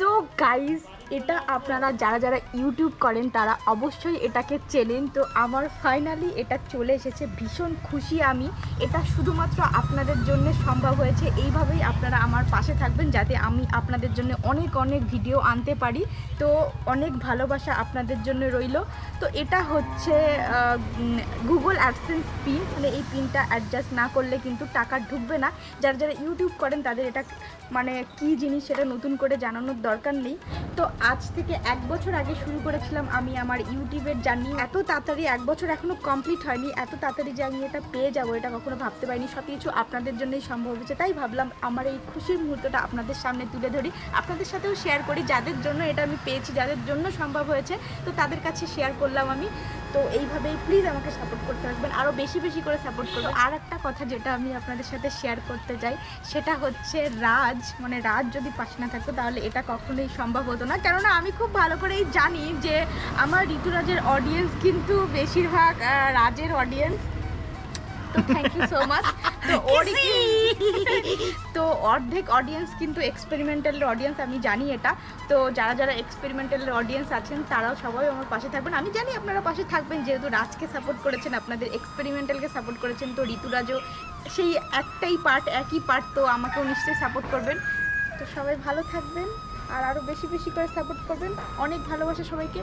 তো গাইস এটা আপনারা যারা যারা ইউটিউব করেন, তারা অবশ্যই এটাকে চেনেন। তো আমার ফাইনালি এটা চলে এসেছে। ভীষণ খুশি আমি। এটা শুধুমাত্র আপনাদের জন্য সম্ভব হয়েছে। এইভাবেই আপনারা আমার পাশে থাকবেন, যাতে আমি আপনাদের জন্য অনেক অনেক ভিডিও আনতে পারি। তো অনেক ভালোবাসা আপনাদের জন্য রইল। তো এটা হচ্ছে গুগল অ্যাডসেন্স পিন মানে এই পিনটা অ্যাডজাস্ট না করলে কিন্তু টাকা ঢুকবে না। যারা যারা ইউটিউব করেন, তাদের এটা মানে কি জিনিস সেটা নতুন করে জানানোর দরকার নেই। তো আজ থেকে এক বছর আগে শুরু করেছিলাম আমি আমার ইউটিউবের জার্নি। এত তাড়াতাড়ি এক বছর এখনও কমপ্লিট হয়নি, এত তাড়াতাড়ি যে আমি এটা পেয়ে যাব, এটা কখনো ভাবতে পারিনি। সব কিছু আপনাদের জন্যই সম্ভব হয়েছে, তাই ভাবলাম আমার এই খুশির মুহূর্তটা আপনাদের সামনে তুলে ধরি। আপনাদের সাথেও শেয়ার করি, যাদের জন্য এটা আমি পেয়েছি, যাদের জন্য সম্ভব হয়েছে, তো তাদের কাছে শেয়ার করলাম আমি। তো এইভাবেই প্লিজ আমাকে সাপোর্ট করতে থাকবেন আরও বেশি বেশি করে সাপোর্ট করবেন। আর একটা কথা যেটা আমি আপনাদের সাথে শেয়ার করতে চাই সেটা হচ্ছে রাজ মানে রাজ যদি পাশে না থাকতো তাহলে এটা কখনোই সম্ভব হতো না। কেননা আমি খুব ভালো করেই জানি যে আমার ঋতুরাজের অডিয়েন্স কিন্তু বেশিরভাগ রাজের অডিয়েন্স তো থ্যাংক ইউ সো মাচ তো ওর তো অর্ধেক অডিয়েন্স কিন্তু এক্সপেরিমেন্টালের অডিয়েন্স আমি জানি এটা। তো যারা যারা এক্সপেরিমেন্টালের অডিয়েন্স আছেন, তারাও সবাই আমার পাশে থাকবেন। আমি জানি আপনারা পাশে থাকবেন, যেহেতু রাজকে সাপোর্ট করেছেন, আপনাদের এক্সপেরিমেন্টালকে সাপোর্ট করেছেন, তো ঋতুরাজও সেই একটাই পার্ট একই পার্ট তো আমাকেও নিশ্চয়ই সাপোর্ট করবেন। তো সবাই ভালো থাকবেন, আর আরও বেশি বেশি করে সাপোর্ট করবেন। অনেক ভালোবাসা সবাইকে।